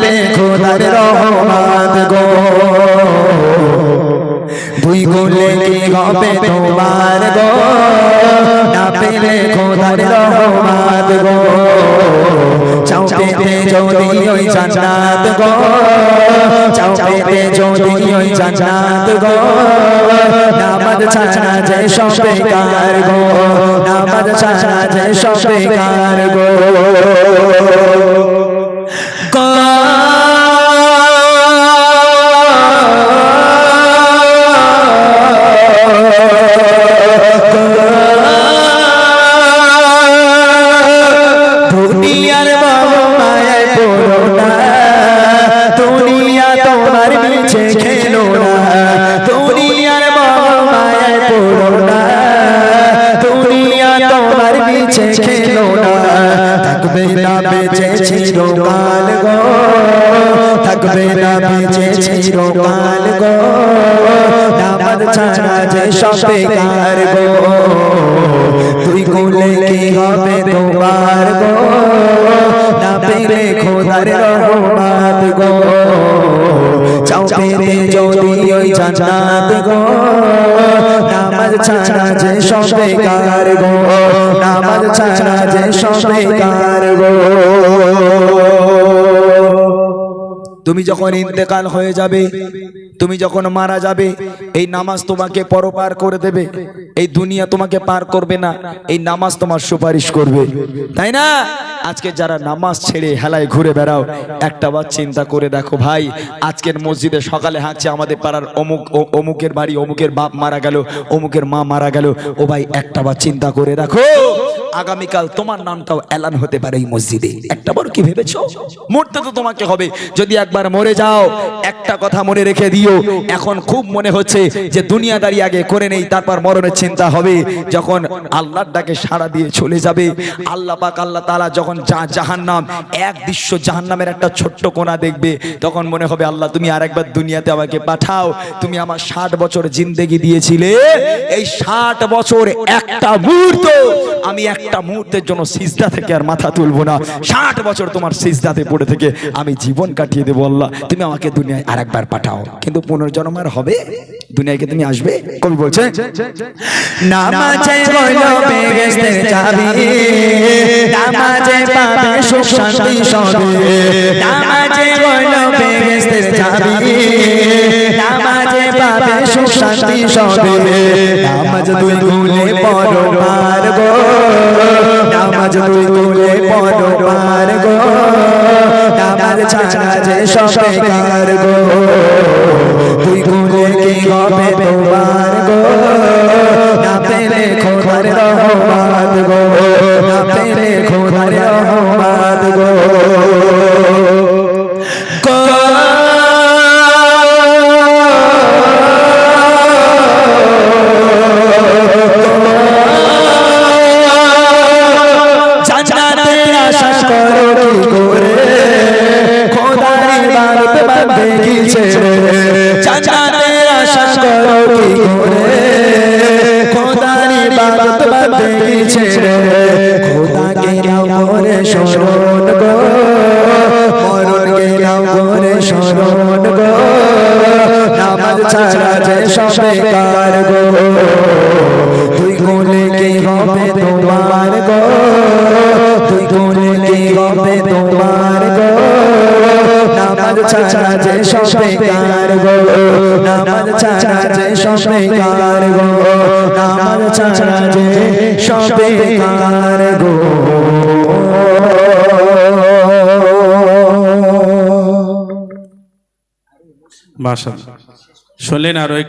পেলে খোদার রহমত গো। দুই গুলে কি হবে তোমার গো? না পেলে খোদার রহমত গো। চাও পেতে যদি ওই জান্নাত গো। চাও পেতে যদি ওই জান্নাত গো। নামাজ ছাড়া যে সব বেকার গো। নামাজ ছাড়া যে সব বেকার গো। থাকবে না বেঁচে চিরকাল গো, থাকবে না বেঁচে চিরকাল গো। নামাজ ছাড়া যে সব বেকার গো, তুই গুলে কি হবে তোমার গো? না পেলে খোদার রহমত গো। চাও পেতে যদি ওই জান্নাত গো। ছাড়া যে সব বেকার গো। নামাজ ছাড়া যে সব বেকার গো। তুমি যখন ইন্তেকাল হয়ে যাবে তুমি যখন মারা যাবে, এই নামাজ তোমাকে পরপার করে দেবে। এই দুনিয়া তোমাকে পার করবে না, এই নামাজ তোমার সুপারিশ করবে। তাই না? আজকে যারা নামাজ ছেড়ে হেলায় ঘুরে বেড়াও, একটা বার চিন্তা করে দেখো ভাই, আজকের মসজিদে সকালে হাঁকছে আমাদের পাড়ার অমুক অমুকের বাড়ি, অমুকের বাপ মারা গেল, অমুকের মা মারা গেল। ও ভাই, একটা বার চিন্তা করে দেখো। আগামীকাল তোমার নামটাও এলান হতে পারে এই মসজিদে। একটা বড় কি ভেবেছো? মরতে তো তোমাকে হবে। যদি একবার মরে যাও, একটা কথা মনে রেখে দিও। এখন খুব মনে হচ্ছে যে দুনিয়াদারি আগে করে নেই, তারপর মরণের চিন্তা হবে। যখন আল্লাহর ডাকে সাড়া দিয়ে চলে যাবে, আল্লাহ পাক, আল্লাহ তাআলা যখন জাহান্নাম, এক দৃশ্য জাহান্নামের একটা ছোট্ট কোণা দেখবে। তখন মনে হবে, আল্লাহ, তুমি আরেকবার দুনিয়াতে আমাকে পাঠাও। তুমি আমার ষাট বছর জিন্দেগি দিয়েছিলে। এই ষাট বছর একটা মুহূর্ত আমি একটা মুহূর্তের জন্য সিজদা থেকে আর মাথা তুলবো না। ষাট বছর তোমার সিজদাতে পড়ে থেকে আমি জীবন কাটিয়ে দেবো আল্লাহ। তুমি আমাকে দুনিয়ায় আরেকবার পাঠাও। কিন্তু পুনর্জন্ম আর হবে? দুনিয়াকে তুমি আসবে? কবি বলছে সুখ শান্তি সবে, নামাজে হইল বেহেশতের চাবি পাবে সুখ শান্তি সবে নামাজ দুই গুলে পড়ো পার গো। নামাজ দুই গুলে পড়ো পার গো। নামাজ ছাড়া যে সব বেকার গো। দুই গুলে কি হবে তোমার গো? না পেলে খোদার রহমত গো। ইবাদত বান্দে কি ছেড়ে জান্নাতের আশা করো সব বেকার গো, নামাজ ছাড়া যে সব বেকার গো, নামাজ ছাড়া যে সব বেকার গো। মাশাআল্লাহ। শুনলেন আরও